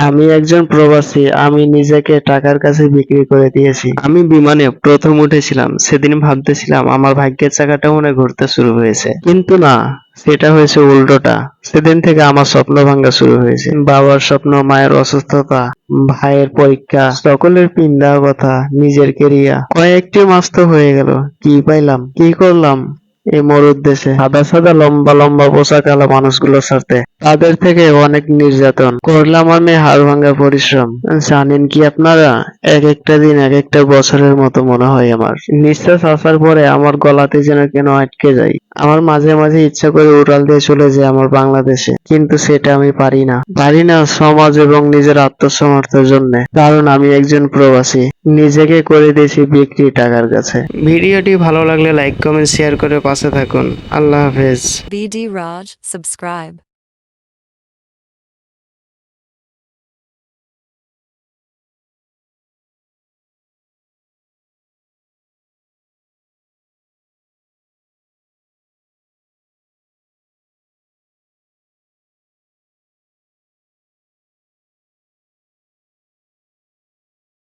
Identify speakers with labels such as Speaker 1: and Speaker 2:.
Speaker 1: আমি একজন প্রবাসী, আমি নিজেকে টাকার কাছে বিক্রি করে দিয়েছি। আমি বিমানে প্রথম উঠেছিলাম, সেদিন ভাবতেছিলাম আমার ভাগ্যের চাকাটা মনে ঘুরতে শুরু হয়েছে। কিন্তু না, সেটা হয়েছে উল্টোটা। সেদিন থেকে আমার স্বপ্ন ভাঙ্গা শুরু হয়েছে। বাবার স্বপ্ন, মায়ের অসুস্থতা, ভাইয়ের পরীক্ষা, সকলের পিন দেওয়া কথা, নিজের কেরিয়া কয়েকটি মাস তো হয়ে গেল, কি পাইলাম, কি করলাম? এই মরুর দেশে সাদা সাদা, লম্বা লম্বা পোশাকালা মানুষগুলোর সাথে। তাদের থেকে অনেক নির্যাতন। করলাম আমি হাড় ভাঙা পরিশ্রম। জানেন কি আপনারা? এক একটা দিন, এক একটা বছরের মতো মনে হয় আমার। নিঃশ্বাস আসার পরে আমার গলাতে যেন কেন আটকে যায়। আমার মাঝে মাঝে ইচ্ছা করে উড়াল দিয়ে চলে যায় আমার বাংলাদেশে। কিন্তু সেটা আমি পারি না। পারি না সমাজ এবং নিজের আত্মসমর্থের জন্য। কারণ আমি একজন প্রবাসী। নিজেকে করে দিয়েছি বিক্রি টাকার কাছে। ভিডিওটি ভালো লাগলে লাইক, কমেন্ট, শেয়ার করে পাশে থাকুন আল্লাহ হাফেজ
Speaker 2: BD Raj, subscribe.